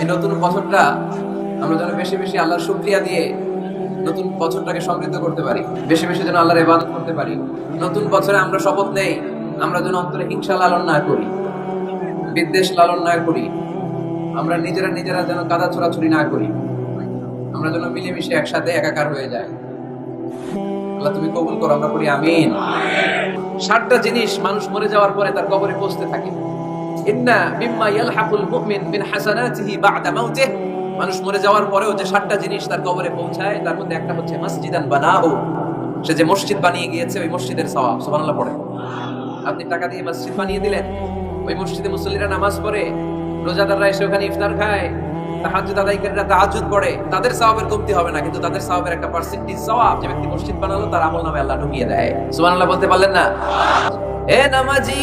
এই নতুন বছরটা আমরা যেন বেশি বেশি আল্লাহর শুক্রিয়া দিয়ে নতুন বছরটাকে সমৃদ্ধ করতে পারি। বেশি বেশি যেন আল্লাহর ইবাদত করতে পারি। নতুন বছরে আমরা শপথ নেই, আমরা যেন অন্তরে হিংসা লালন না করি, বিদ্বেষ লালন না করি, আমরা নিজেরা নিজেরা যেন কাদা ছোড়াছুরি না করি, আমরা যেন মিলেমিশে একসাথে একাকার হয়ে যাই। আল্লাহ তুমি কবুল করো, আমরা করি আমিন। ষাটটা জিনিস মানুষ মরে যাওয়ার পরে তার কবরে পৌঁছতে থাকে। ইন্না মিম্মা মিন মানুষ মরে যাওয়ার পরেও যে ষাটটা জিনিস তার কবরে পৌঁছায়, তার মধ্যে একটা হচ্ছে মসজিদান বানাহু সে যে মসজিদ বানিয়ে গিয়েছে, ওই মসজিদের সওয়াব, সুবহানাল্লাহ পড়ে। আপনি টাকা দিয়ে মসজিদ বানিয়ে দিলেন, ওই মসজিদে মুসল্লিরা নামাজ পড়ে, রোজাদাররা এসে ওখানে ইফতার খায় তাদের সওয়াবের না, কিন্তু তাদের সওয়াবের একটা পার্সেন্টেজ যে মসজিদ বানালো, তার আমল নামে আল্লাহ ঢুকিয়ে দেয়। সুবহানাল্লাহ বলতে পারলেন না? এ নামাজি!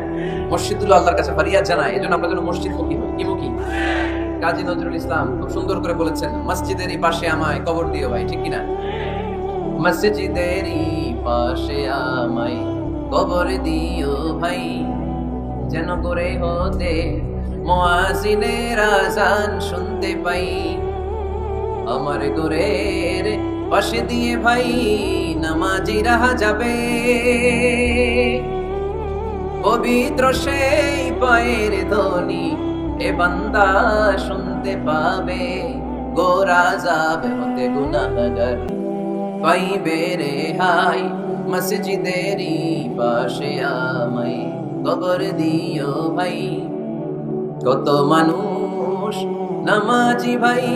মসজিদুল্লাহ আল্লাহর কাছে ফরিয়াদ জানায়, এজন্য আমরা যেন মসজিদ মুখী হই কি মুখী কাজী নজরুল ইসলাম খুব সুন্দর করে বলেছেন, মসজিদেরই পাশে আমায় কবর দিও ভাই, ঠিক কিনা? মসজিদেরই পাশে আমায় কবর দিও ভাই, যেন করে হতে মুয়াজিনের আজান শুনতে পাই। আমার গোরের পাশে দিয়ে ভাই, নামাজি রাহা যাবে। পবিত্র সেই পায়ের ধ্বনি এ বান্দা শুনতে পাবে। গোরা যাবে হতে গুনাহগার পাইবে রে হাই, মসজিদেরই পাশে আমায়। কবর দিও ভাই, কত মানুষ, নামাজি ভাই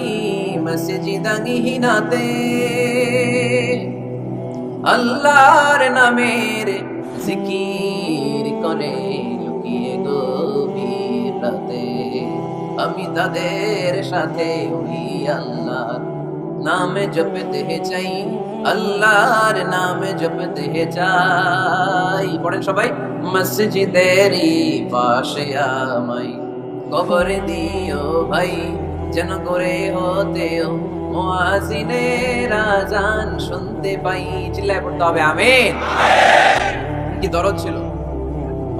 মসজিদাঙ্গিহীনাতে আল্লাহর নামের জিকির করে লুকিয়ে গভীর রাতে আমি তাদের সাথে ওই আল্লাহর নামে জপতে চাই, আল্লাহর নামে জপতে চাই। পড়েন সবাই মসজিদেরই পাশে আমায় কবর দিও ভাই, যেন করে হতেও মুয়াজিনের আজান শুনতে পাই। চিল্লায় পড়তে হবে, আমিন। কি দরদ ছিল?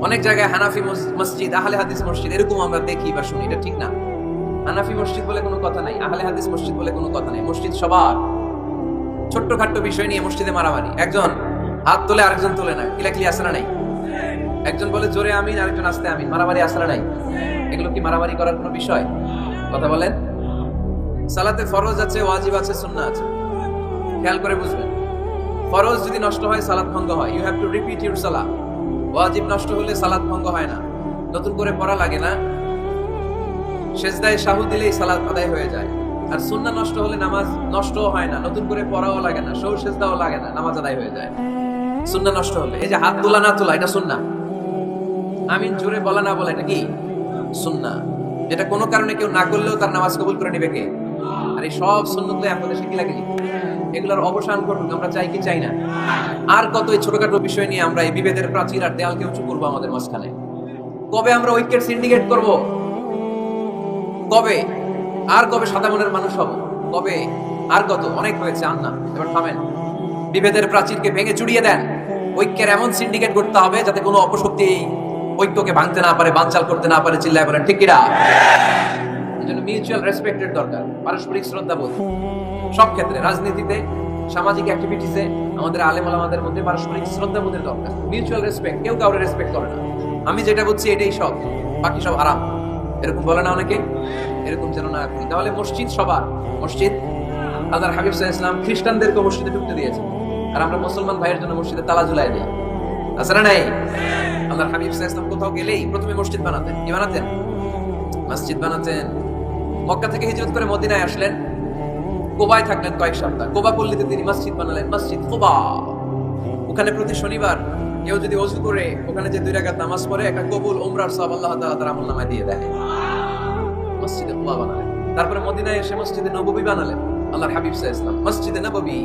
অনেক জায়গায় হানাফি মসজিদ, আহলে হাদিস মসজিদ, এরকম আমরা দেখি বা শুনি, এটা ঠিক না। হানাফি মসজিদ বলে কোনো কথা নাই, আহলে হাদিস মসজিদ বলে কোনো কথা নাই, মসজিদ সবার। ছোট্টখাট্ট বিষয় নিয়ে মসজিদে মারামারি। একজন হাত তোলে, আরেকজন তোলে না কিলাকিলি আসে না নাই। একজন বলে, জোরে আমিন আরেকজন, আসতে আমিন মারামারি আসে না নাই। এগুলো কি মারামারি করার কোনো বিষয়? কথা বলেন। সালাতে ফরজ আছে, ওয়াজিব আছে সুন্না আছে। খেয়াল করে বুঝবেন। ফরজ যদি নষ্ট হয়, সালাত ভঙ্গ হয়। You have to repeat your সালা ওয়াজিব নষ্ট হলে সালাত ভঙ্গ হয় না। নতুন করে পড়া লাগে না। সেজদায় শাহু দিলেই সালাত আদায় হয়ে যায়। আর সুন্না নষ্ট হলে নামাজ নষ্টও হয় না। নতুন করে পড়াও লাগে না। সৌ সেজদাও লাগে না। নামাজ আদায় হয়ে যায়। সুন্না নষ্ট হলে। এই যে হাত তোলা না তোলা, এটা সুন্না আমিন জোরে বলা না বলা, এটা কি? সুন্না এটা কোনো কারণে কেউ না করলেও তার নামাজ কবুল করে নেবে কে? আর এই সব সুন্নত আপনাদের সে লাগে? এগুলোর অবসান করুক, আমরা চাই কি চাই না? আর কত এই ছোটখাটো বিষয় নিয়ে আমরা এই বিভেদের প্রাচীর আর দেয়ালকে উঁচু করব আমাদের মাঝখানে? কবে আমরা ঐক্যের সিন্ডিকেট করব? কবে? আর কবে মনের মানুষ হব? কবে? আর কত? অনেক হয়েছে আর না এবার থামেন। বিভেদের প্রাচীরকে ভেঙে চুড়িয়ে দেন। ঐক্যের এমন সিন্ডিকেট করতে হবে যাতে কোনো অপশক্তি ঐক্যকে ভাঙতে না পারে, বানচাল করতে না পারে, চিল্লায় বলেন, ঠিক কিনা এজন্য মিউচুয়াল রেসপেক্টের দরকার। পারস্পরিক শ্রদ্ধাবোধ সব ক্ষেত্রে, রাজনীতিতে, সামাজিক অ্যাক্টিভিটিসে আমাদের আলেম আলামাদের মধ্যে পারস্পরিক শ্রদ্ধাবোধের দরকার। মিউচুয়াল রেসপেক্ট কেউ কাউরে রেসপেক্ট করে না। আমি যেটা বুঝছি, এটাই সব বাকি সব আরাম এরকম বলে না অনেকে? এরকম যেন না করি। তাহলে মসজিদ সবার। মসজিদ, আল্লাহর হাবিব ইসলাম খ্রিস্টানদেরকে মসজিদে ঢুকতে দিয়েছে। আর আমরা মুসলমান ভাইয়ের জন্য মসজিদে তালা ঝুলাই দিই। আছে নাই? হাবিব ওয়াসাল্লাম কোথাও গেলেই প্রথমে মসজিদ বানাতেন। কি বানাতেন? মসজিদ বানাতেন। মক্কা থেকে হিজরত করে মদিনায় আসলেন। কোবায় থাকলেন কয়েক সপ্তাহ। কোবা পল্লীতে তিনি মসজিদ বানালেন, মসজিদ কোবা ওখানে প্রতি শনিবার কেউ যদি অজু করে, ওখানে যে দুই রাকাত নামাজ পড়ে, একটা কবুল, উমরার সব আল্লাহ তাআলা তার আমল নামায় দিয়ে দেয়। মসজিদে কোবা বানালেন। তারপরে মদিনায় এসে মসজিদে নববী বানালেন, আল্লাহর হাবিব আলাইহি ওয়াসাল্লাম। মসজিদে নববী।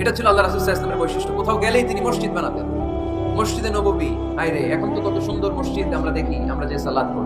এটা ছিল আল্লাহ রাসূল ওয়াসাল্লামের বৈশিষ্ট্য। কোথাও গেলেই তিনি মসজিদ বানাতেন। মসজিদে নববী। আইরে এখন তো কত সুন্দর মসজিদ আমরা দেখি, আমরা যে সালাত করি।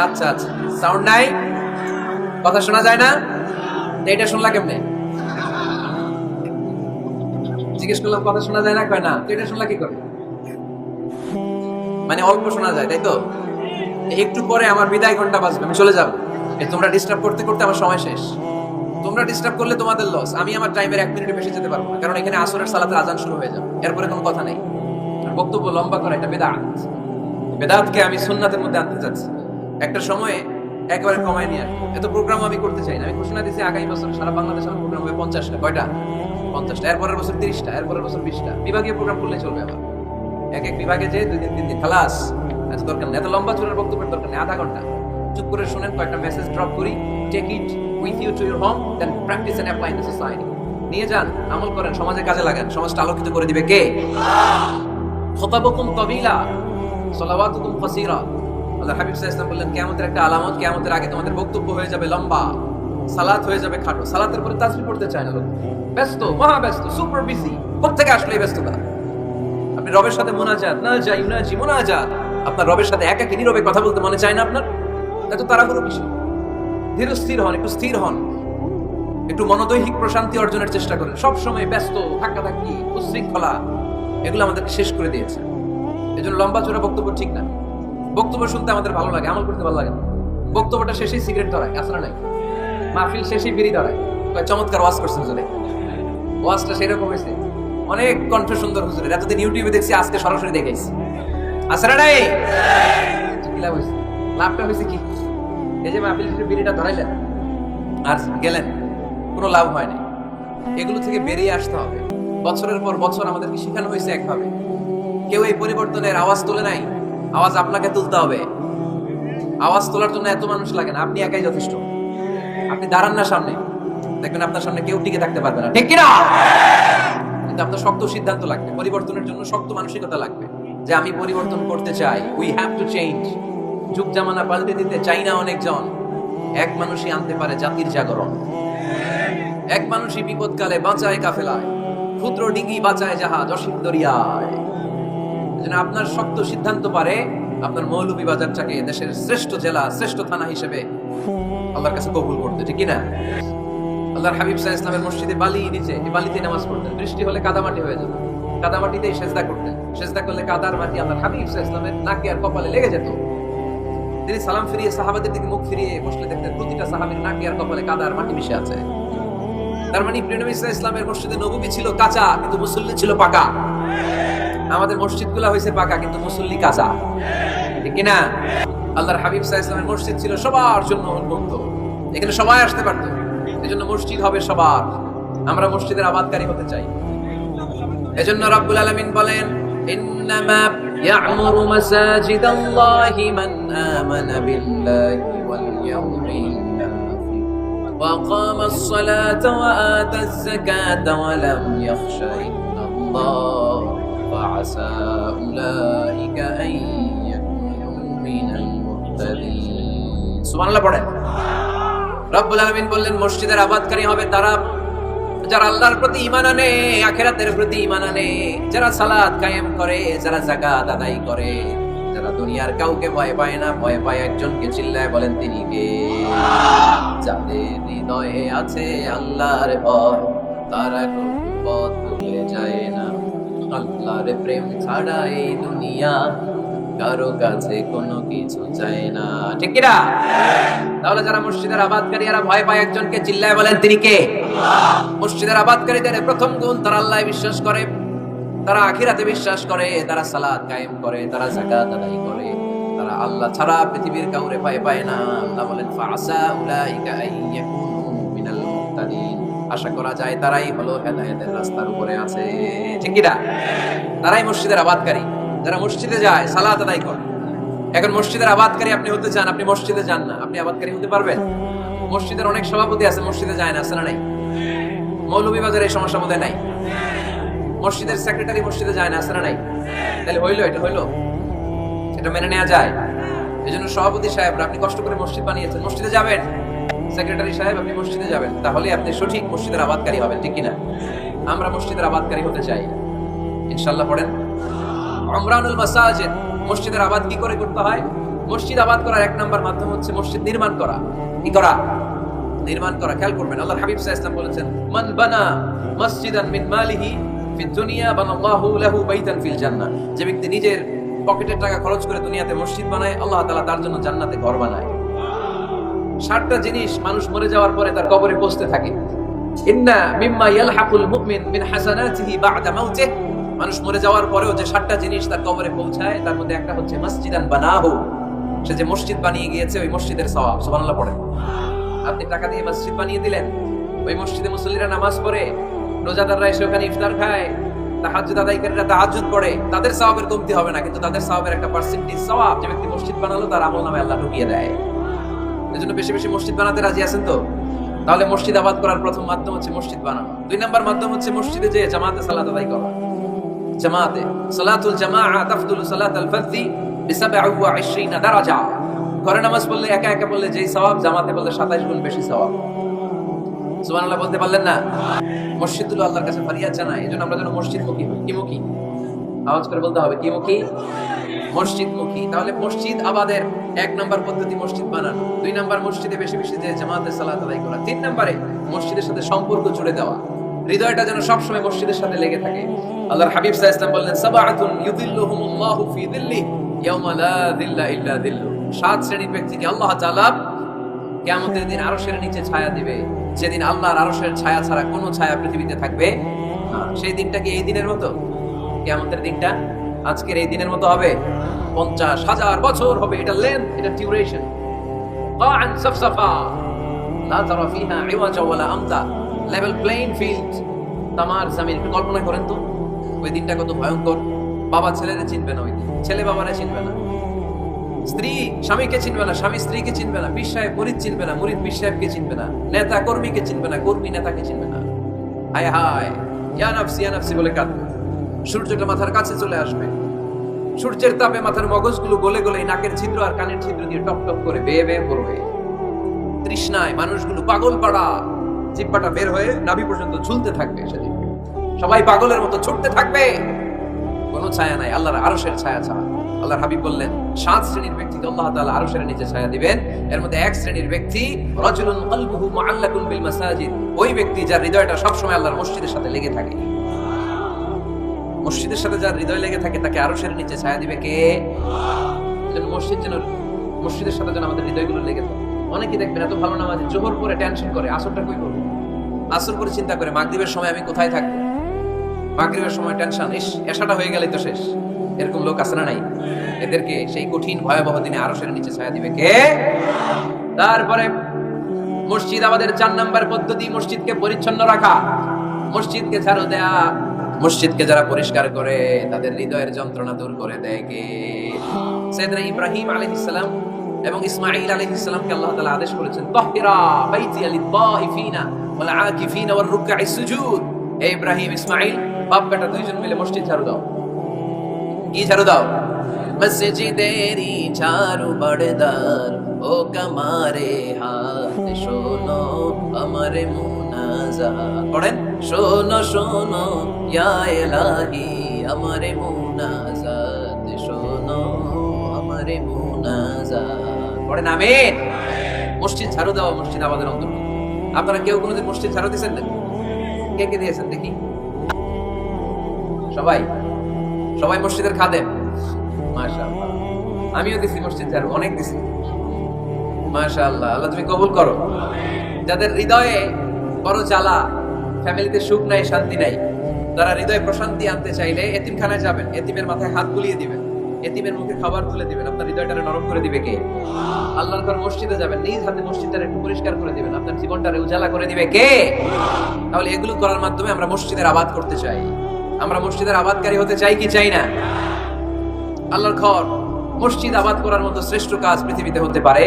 আচ্ছা আচ্ছা। সাউন্ড নাই? কথা শোনা যায় না? এটা শুনলা কেমনে? জিজ্ঞেস করলাম, কথা শোনা যায় না? কয় না। এটা শুনলা কি করে? মানে অল্প শোনা যায়, তাই তো? একটু পরে আমার বিদায় ঘণ্টা বাজবে, আমি চলে যাব। তোমরা ডিস্টার্ব করতে করতে আমার সময় শেষ। তোমরা ডিস্টার্ব করলে তোমাদের লস আমি আমার টাইমের এক মিনিটে বেশি যেতে পারব না, কারণ এখানে আসরের সালাতের আজান শুরু হয়ে যাবে। এরপরে কোনো কথা নেই। বক্তব্য লম্বা করা, এটা বেদাত। বেদাতকে আমি সুন্নাতের মধ্যে আনতে চাচ্ছি। একটা সময়ে একবারে কমায় নিয়ে আসব। এত প্রোগ্রাম আমি করতে চাই না। আমি ঘোষণা দিচ্ছি আগামী বছর সারা বাংলাদেশ আমার প্রোগ্রাম হবে পঞ্চাশটা। কয়টা? পঞ্চাশটা। এরপরের বছর তিরিশটা, এরপরের বছর বিশটা। বিভাগীয় প্রোগ্রাম করলে চলবে আবার। এক এক বিভাগে যে দুই দিন, তিন দিন খালাস এত দরকার নেই। এত লম্বা চুরের বক্তব্যের দরকার নেই। আধা ঘণ্টা। চুপ করে শুনেন, কয়েকটা মেসেজ ড্রপ করি। Take it with you to your home then practice and apply in society নিয়ে যান, আমল করেন, সমাজে কাজে লাগান। সমাজটা আলোকিত করে দিবে কে? খতাবকুম তবিলা, সলাওয়াতুকুম ফাসিরা আল্লাহ হাবিব আলাইহি বললেন, কিয়ামতের একটা আলামত, কিয়ামতের আগে তোমাদের বক্তব্য হয়ে যাবে লম্বা, সালাত হয়ে যাবে খাটো। সালাতের পরে পড়তে চায় না লোক। ব্যস্ত মহা ব্যস্ত সুপার বিজি কোথেকে আসলে ব্যস্ততা? আপনি রবের সাথে মোনাজাত, না মোনাজাত। আপনার রবের সাথে একা কিনি রবে কথা বলতে মনে চায় না আপনার? এত তাড়াহুড়ো কিছু ধীর স্থির হন, একটু স্থির হন। একটু মনোদৈহিক প্রশান্তি অর্জনের চেষ্টা করেন। সব সময় ব্যস্ত ধাক্কা ধাক্কি উশৃঙ্খলা, এগুলো আমাদেরকে শেষ করে দিয়েছে। এই জন্য লম্বা চোরা বক্তব্য ঠিক না। বক্তব্য শুনতে আমাদের ভালো লাগে, আমল করতে ভালো লাগে। বক্তব্যটা শেষেই সিগারেট ধরায় আসলে নাই। মাহফিল শেষেই বিড়ি ধরায়। চমৎকার ওয়াজ করছেন হুজুরে। ওয়াজটা সেরকম হয়েছে। অনেক কণ্ঠ সুন্দর হুজুরের এতদিন ইউটিউবে দেখছি, আজকে সরাসরি দেখেছি আসলে নাই? লাভটা হয়েছে কি? এই যে মাহফিল শেষে বিড়িটা ধরাইলেন, আর গেলেন, কোনো লাভ হয়নি এগুলো থেকে বেরিয়ে আসতে হবে। বছরের পর বছর আমাদেরকে শেখানো হয়েছে একভাবে। কেউ এই পরিবর্তনের আওয়াজ তোলে নাই। আওয়াজ আপনাকে তুলতে হবে। আওয়াজ তোলার জন্য এত মানুষ লাগে না, আপনি একাই যথেষ্ট। আপনি দাঁড়ান না সামনে। দেখবেন আপনার সামনে কেউ টিকে থাকতে পারবে না। ঠিক কিনা? কিন্তু আপনার শক্ত সিদ্ধান্ত লাগবে। পরিবর্তনের জন্য শক্ত মানসিকতা লাগবে। যে আমি পরিবর্তন করতে চাই। উই হ্যাভ টু চেঞ্জ যুগ জামানা পাল্টে দিতে চাই না অনেকজন। এক মানুষই আনতে পারে জাতির জাগরণ। এক মানুষই বিপদকালে বাঁচায় কাফেলায়। ক্ষুদ্র ডিঙ্গি বাঁচায় জাহাজ অসীম দরিয়ায়। যেন আপনার শক্ত সিদ্ধান্ত পারে, আপনার মৌলভী বাজারটাকে দেশের শ্রেষ্ঠ জেলা, শ্রেষ্ঠ থানা হিসেবে আল্লাহর কাছে কবুল করতে, ঠিক কিনা আল্লাহর হাবিব সাহা ইসলামের মসজিদে বালি নিচে এই বালিতে নামাজ পড়তেন। বৃষ্টি হলে কাদামাটি হয়ে যেত। কাদামাটিতেই সেজদা করতেন। সেজদা করলে কাদার মাটি আল্লাহর হাবিব সাহা ইসলামের নাকে আর কপালে লেগে যেত। তিনি সালাম ফিরিয়ে সাহাবাদের দিকে মুখ ফিরিয়ে বসলে দেখতেন প্রতিটা সাহাবির নাকে আর কপালে কাদার মাটি মিশে আছে। তার মানে প্রিয় নবী ইসলামের মসজিদে নববী ছিল কাঁচা, কিন্তু মুসল্লি ছিল পাকা। আমাদের মসজিদগুলো হয়েছে পাকা কিন্তু মুসল্লি কাঁচা ঠিক কিনা আল্লাহর হাবিব সাহা ইসলামের মসজিদ ছিল সবার জন্য উন্মুক্ত এখানে সবাই আসতে পারতো এই জন্য মসজিদ হবে সবার আমরা মসজিদের আবাদকারী হতে চাই এজন্য রাব্বুল আলামিন বলেন ইন্নামা ইয়া'মুরু মাসাজিদাল্লাহি মান আমানা বিল্লাহি ওয়াল ইয়াউমিল আখির وأقام الصلاة وآتى الزكاة ولم يخش إلا الله فعسى أولئك أن يكونوا من المهتدين سبحان الله পড়েন রব্বুল আলামিন বললেন মসজিদের আবাদকারী হবে তারা যারা আল্লাহর প্রতি ঈমান আনে আখিরাতের প্রতি ঈমান আনে যারা সালাত কায়েম করে যারা যাকাত আদায় করে যারা যারা দুনিয়ার কাউকে ভয় পায় না ভয় পায় একজনকে চিল্লায় বলেন তিনি কে যাদের হৃদয়ে আছে আল্লাহর ভয় তারা কোন পথ ভুলে যায় না আল্লাহর প্রেম ছাড়া এই দুনিয়া কারও কাছে কোনো কিছু চায় না। ঠিক কিনা? তাহলে যারা মসজিদের আবাদকারী এরা ভয় পায় একজনকে চিল্লায় বলেন, তিনি কে? মসজিদের আবাদকারীদের প্রথম গুণ তারা আল্লাহ বিশ্বাস করে, তারা আখিরাতে বিশ্বাস করে, তারা সালাদ কায়েম করে, তারা যাকাত আদায় করে। তারা আল্লাহ ছাড়া পৃথিবীর কাউরে ভয় পায় না। আল্লাহ বলেন ফাসা উলাইকা আইয়াকুনু মিনাল মুহতাদিন আশা করা যায় তারাই হলো হেদায়েতের রাস্তার উপরে আছে। ঠিক কি না তারাই মসজিদের আবাদকারী। যারা মসজিদে যায়, সালাত আদায় করে। এখন মসজিদের আবাদকারী আপনি হতে চান, আপনি মসজিদে যান না। আপনি আবাদকারী হতে পারবেন? মসজিদের অনেক সভাপতি আছে, মসজিদে যায় না, আছে না নাই? মৌলভীবাজার এই সমস্যা বোধহয় নাই? মসজিদের সেক্রেটারি মসজিদে যায় না, আছে না নাই? তাহলে হইল, এটা হইল? এটা মেনে নেওয়া যায়। এই জন্য সভাপতি সাহেবরা, আপনি কষ্ট করে মসজিদ বানিয়েছেন। মসজিদে যাবেন? সেক্রেটারি সাহেব, আপনি মসজিদে যাবেন, তাহলে আপনি সঠিক মসজিদের আবাদকারী হবেন, ঠিক কিনা? আমরা মসজিদের আবাদকারী হতে চাই। ইনশাল্লাহ পড়েন। আমরানুল মাসাজিদ, মসজিদের আবাদ কি করে করতে হয়? মসজিদ আবাদ করার এক নাম্বার মাধ্যম হচ্ছে মসজিদ নির্মাণ করা। কি করা? নির্মাণ করা, খেয়াল করবেন। আল্লাহ হাবিব আলাইহি ওয়াসাল্লাম বলেছেন, মান বানা মসজিদান মিন মালিহি ফি দুনিয়া, বানাল্লাহু লাহু বাইতান ফিল জান্নাহ। যে ব্যক্তি নিজের পকেটের টাকা খরচ করে দুনিয়াতে মসজিদ বানায়, আল্লাহ তাআলা তার জন্য জান্নাতে ঘর বানায়। ষাটটা জিনিস মানুষ মরে যাওয়ার পরে তার কবরে পৌঁছতে থাকে। মিন মানুষ মরে যাওয়ার পরেও যে ষাটটা জিনিস তার কবরে পৌঁছায়, তার মধ্যে একটা হচ্ছে মসজিদান সে যে মসজিদ বানিয়ে গিয়েছে, ওই মসজিদের পড়ে। আপনি টাকা দিয়ে মসজিদ বানিয়ে দিলেন, ওই মসজিদে মুসল্লিরা নামাজ পড়ে, রোজাদাররা এসে ওখানে ইফতার খায়, তাহাজ্জুদ আদায়কারীরা তাহাজ্জুদ পড়ে, তাদের সওয়াবের কমতি হবে না, কিন্তু তাদের সওয়াবের একটা পার্সেন্টেজ সওয়াব যে ব্যক্তি মসজিদ বানালো, তার আমল নামে আল্লাহ ঢুকিয়ে দেয়। এজন্য বেশি বেশি মসজিদ বানাতে রাজি আছেন তো? তাহলে মসজিদ আবাদ করার প্রথম মাধ্যম হচ্ছে মসজিদ বানানো। দুই নাম্বার মাধ্যম হচ্ছে মসজিদে যে জামাতে সালাত আদায় করা। জামাতে। সালাতুল জামাআ তাফদুলু সালাতাল ফাযি বি 27 দারাজা। ঘরে নামাজ পড়লে একা একা পড়লে যেই সওয়াব, জামাতে পড়লে 27 গুণ বেশি সওয়াব। সুবহানাল্লাহ, বলতে পারলেন না? মসজিদগুলো আল্লাহর কাছে ফরিয়াদ জানায়। এজন্য আমরা যেন মসজিদমুখী হই। কি মুখী? আওয়াজ করে বলতে হবে, কি মুখী? মসজিদমুখী। তাহলে মসজিদ আবাদের এক নম্বর পদ্ধতি মসজিদ বানানো। দুই নম্বর মসজিদে বেশি বেশি যে জামাতে সালাত আদায় করা। তিন নম্বরে মসজিদের সাথে সম্পর্ক জুড়ে দেওয়া। হৃদয়টা যেন সবসময় মসজিদের সাথে লেগে থাকে। আল্লাহর হাবিব আলাইহি ওয়াসাল্লাম বললেন, সাবাআতুন ইউদিল্লুহুমুল্লাহু ফি দিল্লি ইয়াওমা লা দিল্লা ইল্লা দিল্লু। সাত শ্রেণির ব্যক্তিকে আল্লাহ তাআলা কিয়ামতের দিন আরশের নিচে ছায়া দিবে? যেদিন আল্লাহর আরশের ছায়া ছাড়া কোনো ছায়া পৃথিবীতে থাকবে। সেই দিনটা কি এই দিনের মতো? কিয়ামতের দিনটা আজকের এই দিনের মতো হবে পঞ্চাশ হাজার বছর হবে এটা লেন্থ এটা ডিউরেশন قاعا صفصفا لا ترى فيها عوجا ولا امتا লেভেল প্লেইন ফিল্ড তামার জামিন একটু কল্পনা করেন তো ওই দিনটা কত ভয়ঙ্কর বাবা ছেলেদের চিনবে না ওই দিন ছেলে বাবারা চিনবে না স্ত্রী স্বামীকে চিনবে না স্বামী স্ত্রীকে চিনবে না পীর সাহেব মুরিদ চিনবে না মুরিদ পীর সাহেবকে চিনবে না নেতা কর্মীকে চিনবে না কর্মী নেতাকে চিনবে না হায় হায় ইয়া নাফসি ইয়া নাফসি বলে কাঁদবে সূর্যটা মাথার কাছে চলে আসবে। সূর্যের তাপে মাথার মগজগুলো গলে গলে নাকের ছিদ্র আর কানের ছিদ্র দিয়ে টপ টপ করে বেয়ে বেয়ে পড়বে তৃষ্ণায় মানুষগুলো পাগল পাড়া। জিব্বাটা বের হয়ে নাভি পর্যন্ত ঝুলতে থাকবে সেদিন। সবাই পাগলের মতো ছুটতে থাকবে। কোনো ছায়া নাই, আল্লাহর আরশের ছায়া ছাড়া। আল্লাহর হাবিব বললেন, সাত শ্রেণির ব্যক্তিকে আল্লাহ তাআলা আরশের নিচে ছায়া দিবেন। এর মধ্যে এক শ্রেণির ব্যক্তি, রাজুলুন কলবুহু মুআল্লাকুন বিল মাসাজিদ। ওই ব্যক্তি যার হৃদয়টা সবসময় আল্লাহর মসজিদের সাথে লেগে থাকে। মসজিদের সাথে যার হৃদয় লেগে থাকে, তাকে আরশের নিচে ছায়া দিবে কে? মসজিদ যেন, মসজিদের সাথে যেন আমাদের হৃদয়গুলো লেগে থাকে। অনেকে দেখবেন এত ভালো নামাজি জোহর পরে টেনশন করে, আসরটা কই করব? আসর করে চিন্তা করে, মাগরিবের সময় আমি কোথায় থাকব? মাগরিবের সময় টেনশন ইস, এসাটা হয়ে গেলে তো শেষ। এরকম লোক আছে না নাই? এদেরকে সেই কঠিন ভয়াবহ দিনে আরশের নিচে ছায়া দিবে কে? তারপরে মসজিদ আমাদের চার নাম্বার পদ্ধতি, মসজিদকে পরিচ্ছন্ন রাখা। মসজিদকে ঝাড়ু দেয়া। মসজিদকে যারা পরিষ্কার করে, তাদের হৃদয়ের যন্ত্রণা দূর করে দেয় কে? সৈয়দনা ইব্রাহিম আলাইহিস সালাম এবং ইসমাঈল আলাইহিস সালামকে আল্লাহ তাআলা আদেশ করেছেন বাইতি ওয়াল আকিফিনা রুকআইস সুজুদ। হে ইব্রাহিম, ইসমাঈল, বাপ বেটা দুইজন মিলে মসজিদ ঝাড়ু দাও। কি ঝাড়ু দাও? মসজিদেরি ঝাড়ু বড়দার ও কমারে হাত শোনো, আমারে মুনাজা পড়েন? শোনো শোনো, ইয়া ইলাহি, আমারে মুনাজাত। শোনো দরবারে মুনাজাত। পড়েন, আমিন। মসজিদ ঝাড়ু দেওয়া মসজিদ আমাদের অন্তর্ভুক্ত আপনারা কেউ কোনোদিন মসজিদ ঝাড়ু দিয়েছেন না কে কে দিয়েছেন দেখি? সবাই? সবাই মসজিদের খাদেম? মাশাআল্লাহ। আমিও দিছি মসজিদ ঝাড়ু, অনেক দিছি। মাশাআল্লাহ। আল্লাহ তুমি কবুল করো। যাদের হৃদয়ে বড় জ্বালা, ফ্যামিলিতে সুখ নাই, শান্তি নাই। তারা হৃদয়ে প্রশান্তি আনতে চাইলে এতিমখানায় যাবেন, এতিমের মাথায় হাত বুলিয়ে দিবেন, এতিমের মুখে খাবার তুলে দিবেন, আপনার হৃদয়টা নরম করে দিবে কে? আল্লাহর ঘর মসজিদে যাবেন, নিজ হাতে মসজিদটারে একটু পরিষ্কার করে দিবেন, আপনার জীবনটা উজালা করে দিবে কে? তাহলে এগুলো করার মাধ্যমে আমরা মসজিদের আবাদ করতে চাই। আমরা মসজিদের আবাদকারী হতে চাই কি চাই না? আল্লাহর ঘর, মসজিদ আবাদ করার মতো শ্রেষ্ঠ কাজ পৃথিবীতে হতে পারে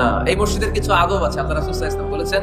না। এই মসজিদের কিছু আদব আছে, আল্লাহ রাসূল ওয়াসাল্লাম বলেছেন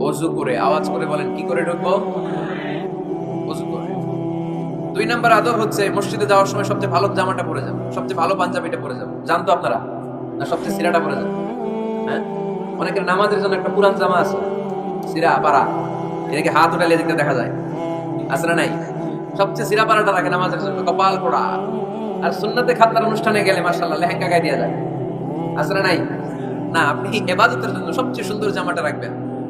অজু করে, আওয়াজ করে বলেন, কি করে ঢুকবো? দুই নম্বর আদব হচ্ছে, মসজিদে যাওয়ার সময় সবচেয়ে ভালো জামাটা পরে যাব। সবচেয়ে ভালো পাঞ্জাবিটা পরে যাব। জানতো আপনারা? না, সবচেয়ে সিরাটা পরে যাব। হ্যাঁ? অনেকের নামাজের জন্য একটা পুরান জামা আছে। সিরা, পাড়া। এটাকে হাত উঠালে দেখতে দেখা যায়। আছে না নাই? সবচেয়ে সিরা পাড়াটা রাখে নামাজের জন্য কপাল পোড়া। আর সুন্নতে খাতার অনুষ্ঠানে গেলে মার্শাল্লাহ লেহেঙ্গা গায়ে দিয়ে যায়। আছে না নাই? না, আপনি এবাদতের জন্য সবচেয়ে সুন্দর জামাটা রাখবেন।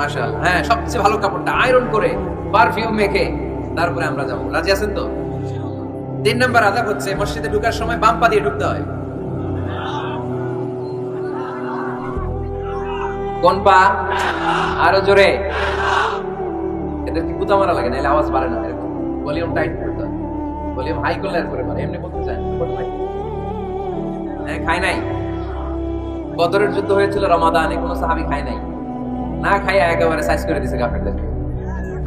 মাশাআল্লাহ। হ্যাঁ সবচেয়ে ভালো কাপড়টা আয়রন করে পারফিউম মেখে তারপরে আমরা যাব। রাজি আছেন তো? তিন নম্বর আদাব হচ্ছে, মসজিদে ঢুকার সময় বাম পা দিয়ে ঢুকতে হয়। কোন পা? আরও জোরে। এদের কি কুতা মারা লাগে? নাহলে আওয়াজ বাড়ে না এরকম। ভলিউম টাইট করতে হয়। ভলিউম হাই করলে আর করে পারে এমনি বলতে চায় হ্যাঁ খাই নাই। বদরের যুদ্ধ হয়েছিল রমাদানে, কোনো সাহাবি খায় নাই। না খাইয়া একেবারে সাইজ করে দিছে কাফেরদেরকে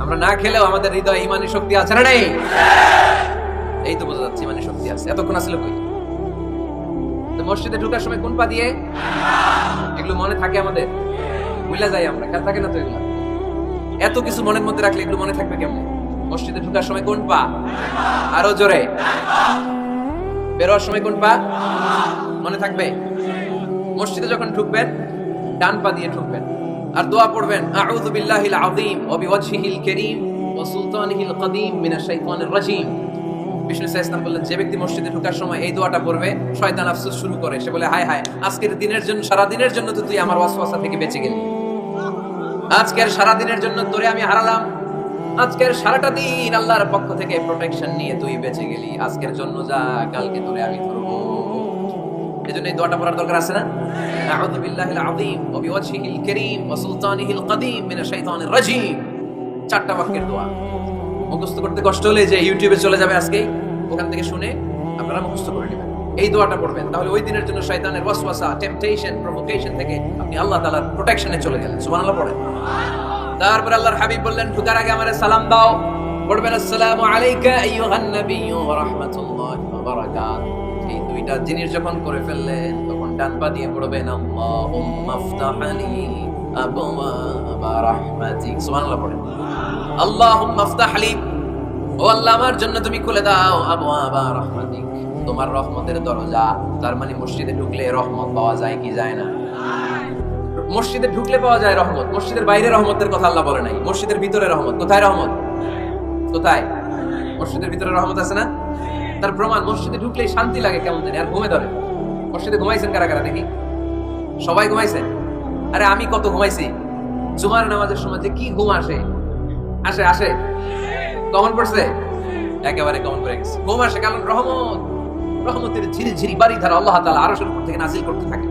আমরা না খেলেও আমাদের হৃদয়ে ইমানি শক্তি আছে না নাই? এই তো বোঝা যাচ্ছে ইমানি শক্তি আছে। এতক্ষণ আসলে কই? মসজিদে ঢোকার সময় কোন পা দিয়ে? এগুলো মনে থাকে আমাদের? যাই আমরা, খেয়াল থাকে না তো এগুলো? এত কিছু মনের মধ্যে রাখলে এগুলো মনে থাকবে কেমন? মসজিদে ঢোকার সময় কোন পা? আরও জোরে। বেরোয়ার সময় কোন পা? মনে থাকবে? মসজিদে যখন ঢুকবেন, ডান পা দিয়ে ঢুকবেন। আর দোয়া পড়বেন, আউযু বিল্লাহিল আযীম ওয়া বিওয়াজহিল কারীম ওয়া সুলতানিহিল কদীম মিনাশ শাইতানির রাজীম। বিষ্ণু বললেন, যে ব্যক্তি মসজিদে সময় এই দোয়াটা পড়বে, শয়তান শুরু করে। সে বলে, হায় হায়, আজকের দিনের জন্য সারা দিনের জন্য তো তুই আমার ওয়াসওয়াসা থেকে বেঁচে গেলি। আজকের সারা দিনের জন্য তোরে আমি হারালাম। আজকের সারাটা দিন আল্লাহর পক্ষ থেকে প্রোটেকশন নিয়ে তুই বেঁচে গেলি। আজকের জন্য যা, কালকে তোরে আমি ধরবো। এজন্য এই দোয়াটা পড়ার দরকার আছে না? আউযু বিল্লাহিল আযীম ওয়া বিওয়াজহিল কারীম ওয়া সুলতানিহিল কদীম মিনাশ শাইতানির রাজীম। চারটা বাক্যের দোয়া। মুখস্থ করতে কষ্ট হলে যে ইউটিউবে চলে যাবে আজকে, ওখান থেকে শুনে আপনারা মুখস্থ করে নেবেন। এই দোয়াটা পড়বেন, তাহলে ওই দিনের জন্য শয়তানের ওয়াসওয়াসা টেম্পটেশন প্রভোকেশন থেকে আপনি আল্লাহ তাআলার প্রোটেকশনে চলে গেলেন। সুবহানাল্লাহ পড়েন। তারপর আল্লাহর হাবিব বললেন, ঢুকার আগে আমারে সালাম দাও। পড়বেন, আসসালামু আলাইকা আইয়ুহান নাবিয়্যু ওয়া রাহমাতুল্লাহি ওয়া বারাকাতুহু। দুইটা জিনিস যখন করে ফেললেন তখন ডান পা দিয়ে পড়বেন আল্লাহ তুমি তোমার দরজা, তার মানে মসজিদে ঢুকলে পাওয়া যায় কি মসজিদে ঢুকলে পাওয়া যায় রহমত, মসজিদের বাইরে রহমতের কথা আল্লাহ বলে নাই। মসজিদের ভিতরে রহমত, কোথায় রহমত? কোথায়? মসজিদের ভিতরে রহমত আছে না? তার প্রমাণ মসজিদে ঢুকলেই শান্তি লাগে কেমন জানি, আর ঘুমে ধরে। মসজিদে ঘুমাইছেন কারা কারা দেখি সবাই ঘুমাইছেন? আরে আমি কত ঘুমাইছি? জুমার নামাজের সময় যে কি ঘুম আসে? আসে আসে। কমন পড়ছে? একেবারে কমন পড়ে গেছে। ঘুম আসে কারণ রহমত, রহমতের ঝিরি ঝিরি বাড়ি ধারা আল্লাহ তাআলা আরশের উপর থেকে নাজিল করতে থাকে।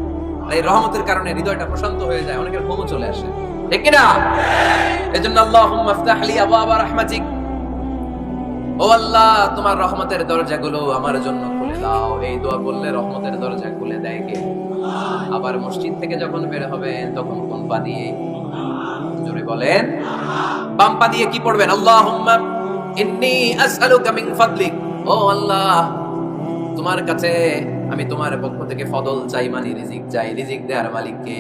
আর এই রহমতের কারণে হৃদয়টা প্রশান্ত হয়ে যায়, অনেকের ঘুমও চলে আসে। ঠিক কিনা? এজন্য আল্লাহুম্মা আফতাহ লি আবার রাহমাতিক। ও আল্লাহ, তোমার রহমতের দরজাগুলো আমার জন্য খুলে দাও। এই দোয়া বললে রহমতের দরজা খুলে দেয় কে? আবার মসজিদ থেকে যখন বের হবেন, তখন কোন পা দিয়ে? জোরে বলেন। বাম পা দিয়ে কি পড়বেন? আল্লাহুম্মা ইন্নী আসআলুকা মিন ফাদলিক। ও আল্লাহ, তোমার কাছে আমি তোমার পক্ষ থেকে ফদল চাই মানে রিজিক চাই। রিজিক দেওয়ার মালিককে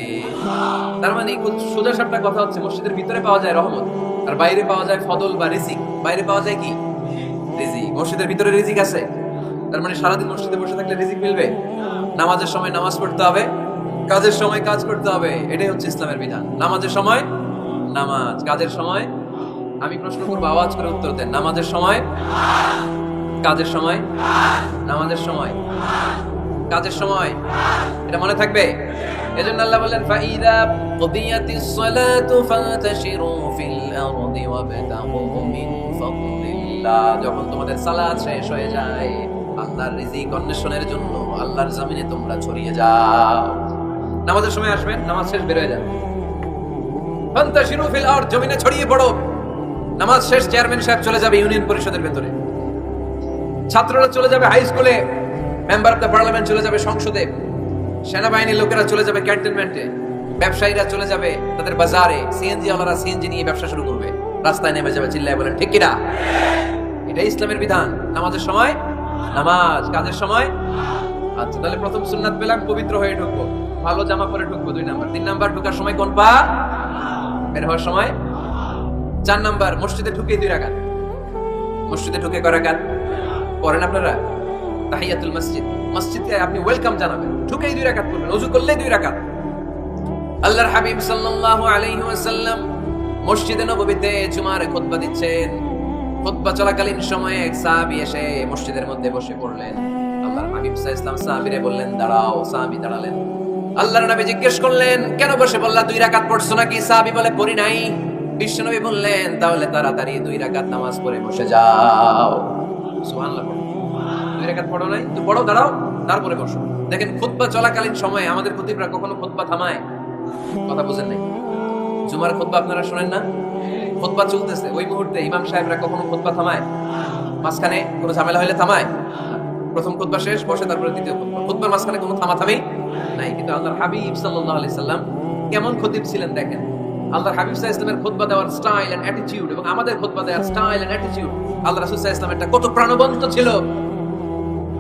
তার মানে সোজা সাপটা কথা হচ্ছে, মসজিদের ভিতরে পাওয়া যায় রহমত, আর বাইরে পাওয়া যায় ফদল বা রিজিক। বাইরে পাওয়া যায় কি? রিজিক। মসজিদের ভিতরে রিজিক আছে। তার মানে সারাদিন মসজিদে বসে থাকলে রিজিক মিলবে। নামাজের সময় নামাজ পড়তে হবে। কাজের সময় কাজ করতে হবে। এটাই হচ্ছে ইসলামের বিধান। নামাজের সময় নামাজ। কাজের সময় আমি প্রশ্ন করব, আওয়াজ করে উত্তর দেন। নামাজের সময় কাজের সময় নামাজের সময় কাজের সময় এটা মনে থাকবে? এজন্য আল্লাহ বলেন ফাইদা কুদিয়াতিস সালাতু ফান্তাশিরু ফিল আরদি ওয়াবতাগু মিন ফাদলিল্লাহ যখন তোমাদের সালাত শেষ হয়ে যায়, আল্লাহর রিজিক অন্বেষণের জন্য আল্লাহর জমিনে তোমরা ছড়িয়ে যাও। নামাজের সময় আসবেন নামাজ শেষ বের হয়ে যান ফিল জমিনে ছড়িয়ে পড়ো। নামাজ শেষ, চেয়ারম্যান সাহেব চলে যাবে ইউনিয়ন পরিষদের ভেতরে। ছাত্ররা চলে যাবে হাই স্কুলে, মেম্বার অফ দ্য পার্লামেন্ট চলে যাবে সংসদে। সেনাবাহিনীর লোকেরা চলে যাবে ক্যান্টনমেন্টে। ব্যবসায়ীরা চলে যাবে তাদের বাজারে। সিএনজি ওয়ালারা সিএনজি নিয়ে ব্যবসা শুরু করবে। রাস্তায় নেমে যাবে চিল্লায় বলেন, ঠিক কিনা? এটাই ইসলামের বিধান। নামাজের সময়? নামাজ। কাজের সময়? আচ্ছা তাহলে প্রথম সুন্নাত পেলাম, পবিত্র হয়ে ঢুকবো। ভালো জামা পরে ঢুকবো দুই নাম্বার। তিন নাম্বার, ঢুকার সময় কোন পা? বের হওয়ার সময়? চার নাম্বার, মসজিদে ঢুকে দুই রাখাত মসজিদে ঢুকে কয় রাখাত পড়েন আপনারা? তাহিয়াতুল মসজিদ। মসজিদে আপনি ওয়েলকাম জানাবেন। ঢুকেই দুই রাকাত করবেন ওযু করলেই দুই রাকাত। আল্লাহর হাবিব সাল্লাল্লাহু আলাইহি ওয়াসাল্লাম মসজিদে নববীতে জুমার খুতবা দিচ্ছেন। খুতবা চলাকালীন সময়ে এক সাহাবী এসে মসজিদের মধ্যে বসে পড়লেন। আল্লাহর হাবিব ওয়াসাল্লাম সাহাবীরে বললেন, দাঁড়াও, সাহাবী দাঁড়ালেন। আল্লাহর নবী জিজ্ঞেস করলেন, কেন বসে বললা দুই রাকাত পড়ছো নাকি? সাহাবী বলে, পড়ি নাই। বিশ্বনবী বললেন, তাহলে তাড়াতাড়ি দুই রাকাত নামাজ পড়ে বসে যাও। সুবহানাল্লাহ দুই রেখাত পড়ো নাই? তো পড়ো, দাঁড়াও, তারপরে বসো। দেখেন, খুতবা চলাকালীন সময়ে আমাদের খতিবরা কখনো খুতবা থামায়? কথা বুঝেন নাই? জুমার খুতবা আপনারা শুনেন না? খুতবা চলতেছে। ওই মুহূর্তে ইমাম সাহেবরা কখনো খুতবা থামায়? মাঝখানে কোনো ঝামেলা হলে থামায়? প্রথম খুতবা শেষ, বসে তারপরে দ্বিতীয় খুতবার মাঝখানে কোনো থামাথামি নাই, কিন্তু আল্লাহর হাবিব সাল্লাম কেমন খতিব ছিলেন দেখেন। আল্লাহর হাবিব আলাইহি ইসলামের দেওয়ার স্টাইল অ্যাটিটিউড এবং আমাদের দেওয়ার স্টাইল অ্যাটিটিউড আল্লাহ রাসূল ইসলামেরটা কত প্রাণবন্ত ছিল।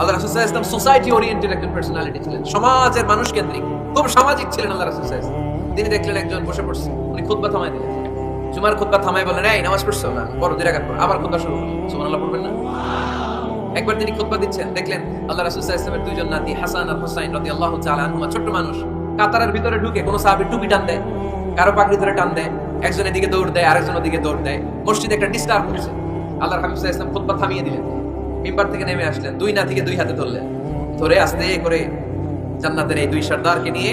আল্লাহ রাসূল আলাইহি ইসলাম সোসাইটি ওরিয়েন্টেড একজন পার্সোনালিটি ছিলেন। সমাজের মানুষ কেন্দ্রিক, খুব সামাজিক ছিলেন আল্লাহ রাসূল ইসলাম। তিনি দেখলেন একজন বসে পড়ছে। উনি খুতবা থামাই দিলেন জুমার খুতবা থামাই বলেন এই, নামাজ না বড় আবার খুতবা শুরু করলেন সুবহানাল্লাহ, পড়বেন না? একবার তিনি খুতবা দিচ্ছেন, দেখলেন আল্লাহ রাসূল ইসলামের নাতি, হাসান আর হুসাইন আনহুমা, ছোট্ট মানুষ। কাতারের ভিতরে ঢুকে কোন সাহাবী টুপি টান দেয়, কারও পাগড়ি ধরে টান দেয়, একজন এদিকে দৌড় দেয়, আরেকজন ওদিকে দৌড় দেয়। মসজিদে একটা ডিস্টার্ব হচ্ছে হাবিব সাল্লাল্লাহু ইসলাম খুতবা থামিয়ে দিলেন। মিম্বার থেকে নেমে আসলেন, দুই নাতিকে দুই হাতে ধরলেন। ধরে আসতে করে জান্নাতের এই দুই সর্দারকে নিয়ে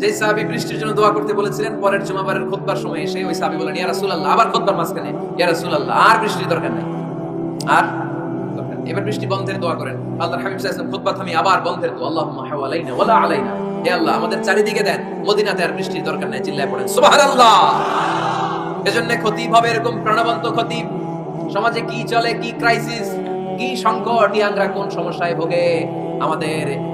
যে সাহাবি বৃষ্টির জন্য দোয়া করতে বলেছিলেন, পরের জুমাবারের খুতবার সময় এসে ওই সাহাবি বলেন ইয়া রাসূলুল্লাহ, আবার খুতবার মাঝখানে, ইয়া রাসূলুল্লাহ, আর বৃষ্টির দরকার নাই। আর এবার বৃষ্টি বন্ধের দোয়া করেন। আল্লাহর হাবিব ওয়াসাল্লাম খুতবা থামিয়ে আবার বন্ধের দোয়া, আল্লাহুম্মা হাওয়ালাইনা ওয়ালা আলাইনা। হে আল্লাহ, আমাদের চারিদিকে দেন। মদিনাতে আর বৃষ্টির দরকার নাই, চিল্লায় পড়েন। সুবহানাল্লাহ! এজন্য খতিব হবে এরকম প্রাণবন্ত খতিব। সমাজে কি চলে, কি ক্রাইসিস কি সংকট, ইয়াংরা কোন সমস্যায় ভোগে? আমাদের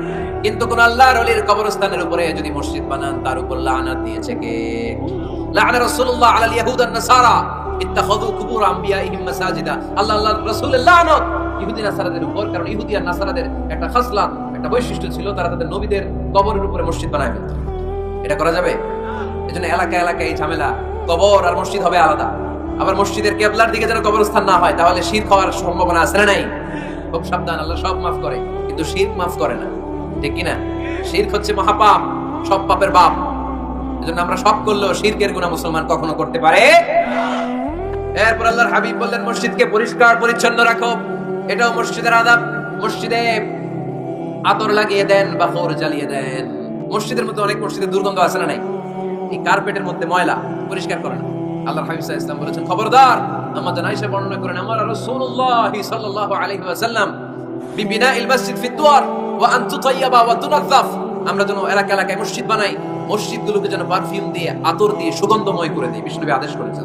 কিন্তু কোন আল্লাহর ওলির কবরস্থানের উপরে যদি মসজিদ বানান, তার উপর লানাত দিয়েছে কে? আলাল নাসারা। কুবুর মাসাজিদা। আল্লাহ রাসূলের লানত। ইহুদি নাসারাদের উপর, কারণ ইহুদি আর নাসারাদের একটা একটা বৈশিষ্ট্য ছিল, তারা তাদের নবীদের কবরের উপরে মসজিদ বানায় ফেলত। এটা করা যাবে? এজন্য এলাকা এলাকায় এই ঝামেলা। কবর আর মসজিদ হবে আলাদা। আবার মসজিদের কেবলার দিকে যেন কবরস্থান না হয়, তাহলে শীত হওয়ার সম্ভাবনা আছে না নাই? খুব সাবধান, আল্লাহ সব মাফ করে, কিন্তু শীত মাফ করে না। ঠিক কিনা? শির হচ্ছে মহাপাপ, সব পাপের বাপ। এজন্য আমরা সব করলেও শিরকের গুণা মুসলমান কখনো করতে পারে এরপর আল্লাহর হাবিব বললেন, মসজিদকে পরিষ্কার, পরিচ্ছন্ন রাখো। এটাও মসজিদের আদাব। মসজিদে আতর লাগিয়ে দেন বা ফোর জ্বালিয়ে দেন। মসজিদের মধ্যে অনেক মসজিদে দুর্গন্ধ আছে না নাই? এই কার্পেটের মধ্যে ময়লা পরিষ্কার করে না। আল্লাহ হাবিব আলাইহি ওয়াসাল্লাম বলেছেন, খবরদার আমাদের আয়েশা বর্ণনা করেন, আমার রাসূলুল্লাহ সাল্লাল্লাহু আলাইহি ওয়াসাল্লাম, বিবিনাইল মসজিদ ফি দুয়ার। ওয়া আন তুতাইয়াবা ওয়া তুনাজ্জাফ। আমরা যেন এলাকা এলাকায় মসজিদ বানাই মসজিদ গুলোকে যেন পারফিউম দিয়ে, আতর দিয়ে সুগন্ধময় করে দিই বিষ্ণুবী আদেশ করেছেন